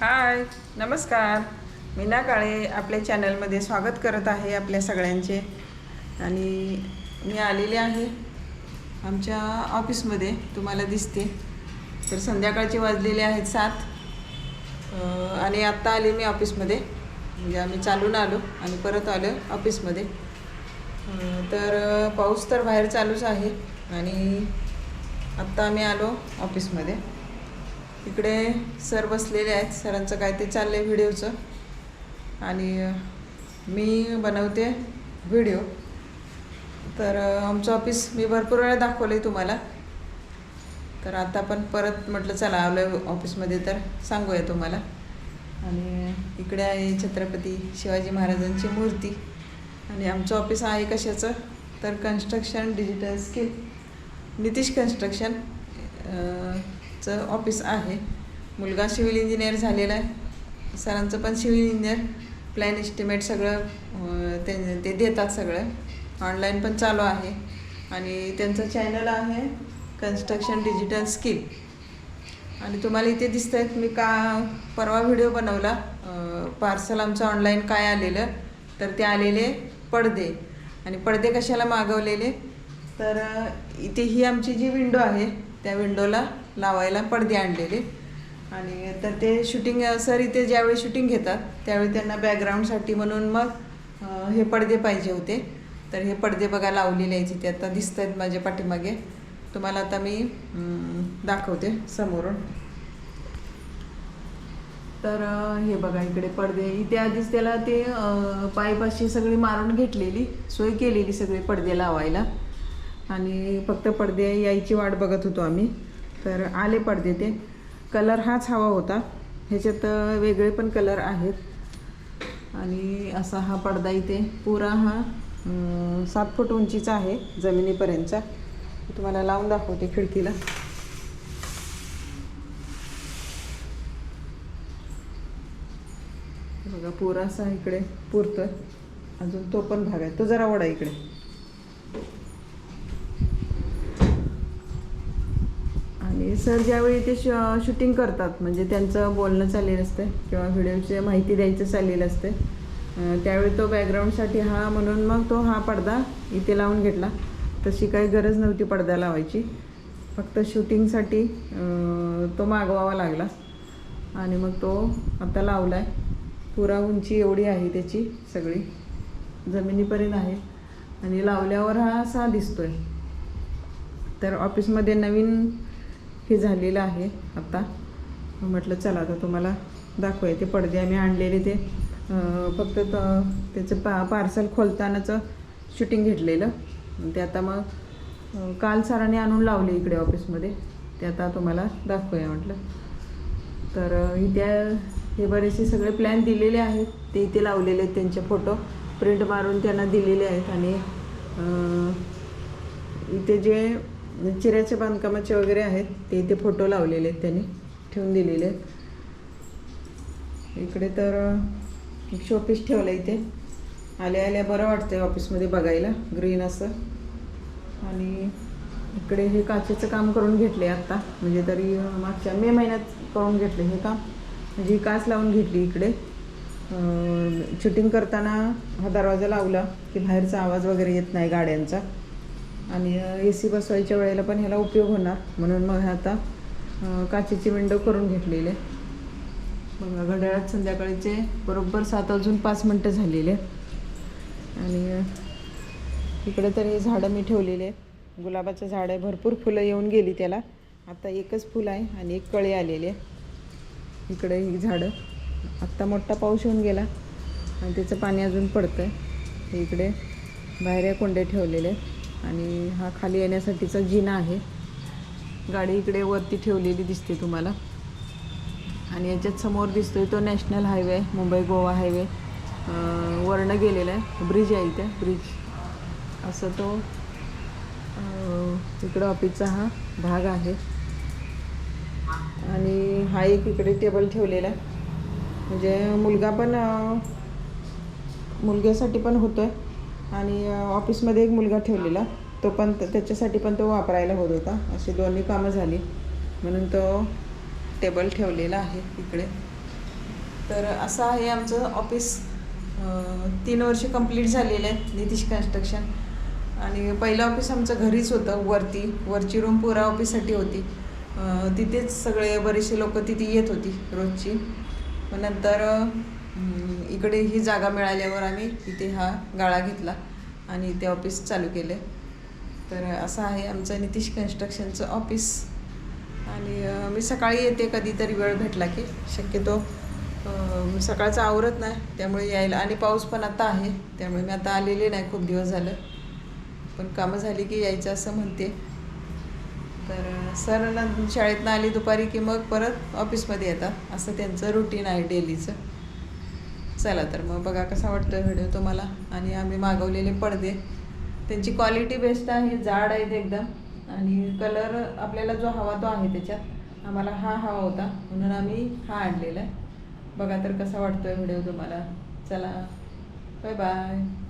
हाय नमस्कार. मीना काळे आपल्या चॅनलमध्ये स्वागत करत आहे आपल्या सगळ्यांचे. आणि मी आलेले आहे आमच्या ऑफिसमध्ये तुम्हाला दिसते. तर संध्याकाळचे वाजलेले आहेत सात. आणि आत्ता आले मी ऑफिसमध्ये. म्हणजे आम्ही चालून आलो आणि परत आलो ऑफिसमध्ये. तर पाऊस तर बाहेर चालूच आहे. आणि आत्ता आम्ही आलो ऑफिसमध्ये. इकडे सर बसलेले आहेत. सरांचं काय ते चाललं आहे व्हिडिओचं. आणि मी बनवते व्हिडिओ. तर आमचं ऑफिस मी भरपूर वेळा दाखवलं आहे तुम्हाला. तर आता पण परत म्हटलं चला आलो आहे ऑफिसमध्ये तर सांगूया तुम्हाला. आणि इकडे आहे छत्रपती शिवाजी महाराजांची मूर्ती. आणि आमचं ऑफिस आहे कशाचं? तर construction digital skill Nitish construction चं ऑफिस आहे. मुलगा सिव्हिल इंजिनियर झालेला आहे. सरांचं पण सिव्हिल इंजिनियर. प्लॅन एस्टिमेट सगळं ते ते देतात सगळं. ऑनलाईन पण चालू आहे. आणि त्यांचं चॅनल आहे कन्स्ट्रक्शन डिजिटल स्किल. आणि तुम्हाला इथे दिसत आहेत मी का परवा व्हिडिओ बनवला. पार्सल आमचं ऑनलाईन काय आलेलं तर ते आलेले पडदे. आणि पडदे कशाला मागवलेले? तर इथे ही आमची जी विंडो आहे त्या विंडोला लावायला पडदे आणलेले. आणि तर ते शूटिंग सर इथे ज्यावेळी शूटिंग घेतात त्यावेळी त्यांना बॅकग्राऊंडसाठी म्हणून मग हे पडदे पाहिजे होते. तर हे पडदे बघा लावलेले आहेत इथे. आता दिसत आहेत माझ्या पाठीमागे. तुम्हाला आता मी दाखवते समोरून. तर हे बघा इकडे पडदे. इथे आधीच त्याला ते पाईप अशी सगळी मारून घेतलेली सोय केलेली सगळे पडदे लावायला. आणि फक्त पडदे यायची वाट बघत होतो आम्ही. तर आले पडदे ते. कलर हाच हवा होता. ह्याच्यात वेगळे पण कलर आहेत. आणि असा हा पडदा इथे पुरा हा सात फूट उंचीचा आहे जमिनीपर्यंतचा. तुम्हाला लावून दाखवते खिडकीला. बघा बघा पुरासा इकडे पुरतोय. अजून तो पण भाग आहे. तो जरा वडा इकडे. आणि सर ज्यावेळी ते श शूटिंग करतात म्हणजे त्यांचं बोलणं चाललेलं असतं किंवा व्हिडिओची माहिती द्यायचं चाललेलं असते त्यावेळी तो बॅकग्राऊंडसाठी हा म्हणून मग तो हा पडदा इथे लावून घेतला. तशी काही गरज नव्हती पडदा लावायची. फक्त शूटिंगसाठी तो मागवावा लागला. आणि मग तो आता लावला आहे पुरा उंची एवढी आहे त्याची सगळी. जमिनीपर्यंत आहे. आणि लावल्यावर हा असा आहे तर ऑफिसमध्ये नवीन हे झालेलं आहे आता. म्हटलं चला आता तुम्हाला दाखवूया. ते पडदे आम्ही आणलेले ते फक्त त्याचं पा पार्सल खोलतानाचं शूटिंग घेतलेलं. ते आता मग काल सरांनी आणून लावले इकडे ऑफिसमध्ये. ते आता तुम्हाला दाखवूया म्हटलं. तर इथे हे बरेचसे सगळे प्लॅन दिलेले आहेत. ते इथे लावलेले आहेत त्यांचे फोटो. प्रिंट मारून त्यांना दिलेले आहेत आणि इथे जे चिऱ्याच्या बांधकामाचे वगैरे आहेत. ते इथे फोटो लावलेले आहेत त्यांनी. ठेवून दिलेले आहेत. इकडे तर एक शोपीस ठेवलं इथे. आल्या आल्या बरं वाटतंय ऑफिसमध्ये बघायला. ग्रीन असं. आणि इकडे हे काचेचं काम करून घेतले आत्ता. म्हणजे तरी मागच्या मे महिन्यात करून घेतले हे काम. म्हणजे ही काच लावून घेतली इकडे. शूटिंग करताना हा दरवाजा लावला की बाहेरचा आवाज वगैरे येत नाही गाड्यांचा. आणि ए सी बसवायच्या वेळेला पण ह्याला उपयोग होणार. म्हणून मग आता काचेची विंडो करून घेतलेली आहे. बघा घड्याळात संध्याकाळीचे बरोबर सात वाजून पाच मिनटं झालेले आहेत. आणि इकडे तर हे झाडं मी ठेवलेले गुलाबाचं झाड आहे भरपूर फुलं येऊन गेली त्याला. आता एकच फुलं आहे आणि एक कळे आलेले इकडे ही झाडं. आत्ता मोठा पाऊस येऊन गेला आणि त्याचं पाणी अजून पडतं आहे इकडे बाहेर कोंडे ठेवलेले आहेत. आणि हा खाली येण्यासाठीचा जिना आहे. गाडी इकडे वरती ठेवलेली दिसते तुम्हाला. आणि याच्यात समोर दिसतोय तो national highway Mumbai Goa highway वर्ण गेलेला आहे. ब्रिज आहे इथे ब्रिज. असं तो इकडं ऑफिसचा हा भाग आहे. आणि हा एक इकडे टेबल ठेवलेला आहे. म्हणजे मुलगा पण मुलग्यासाठी पण होतो आहे आणि ऑफिसमध्ये एक मुलगा ठेवलेला. तो पण त्याच्यासाठी पण तो वापरायला होत होता. अशी दोन्ही कामं झाली. म्हणून तो टेबल ठेवलेला आहे इकडे. तर असं आहे आमचं ऑफिस. तीन वर्ष कंप्लीट झालेले आहेत नितीश कन्स्ट्रक्शन. आणि पहिलं ऑफिस आमचं घरीच होतं वरती. वरची रूम पुरा ऑफिससाठी होती. तिथेच सगळे बरेचसे लोक तिथे येत होती रोजची. मग नंतर इकडे ही जागा मिळाल्यावर आम्ही इथे हा गाळा घेतला आणि इथे ऑफिस चालू केलं. तर असं आहे आमचं नितीश कन्स्ट्रक्शनचं ऑफिस. आणि मी सकाळी येते कधीतरी वेळ भेटला की शक्यतो सकाळचं आवरत नाही त्यामुळे यायला आणि पाऊस पण आता आहे त्यामुळे मी आता आलेले नाही खूप दिवस झालं. पण कामं झाली की यायचं असं म्हणते. तर सर शाळेतनं आली दुपारी की मग परत ऑफिसमध्ये येतात असं त्यांचं रुटीन आहे डेलीचं. चला तर मग बघा कसा वाटतो व्हिडिओ तुम्हाला आणि आम्ही मागवलेले पडदे. त्यांची क्वालिटी बेस्ट आहे जाड आहेत एकदम. आणि कलर आपल्याला जो हवा तो आहे त्याच्यात. आम्हाला हा हवा होता म्हणून आम्ही हा आणलेला आहे. बघा तर कसा वाटतोय व्हिडिओ तुम्हाला. चला. Bye bye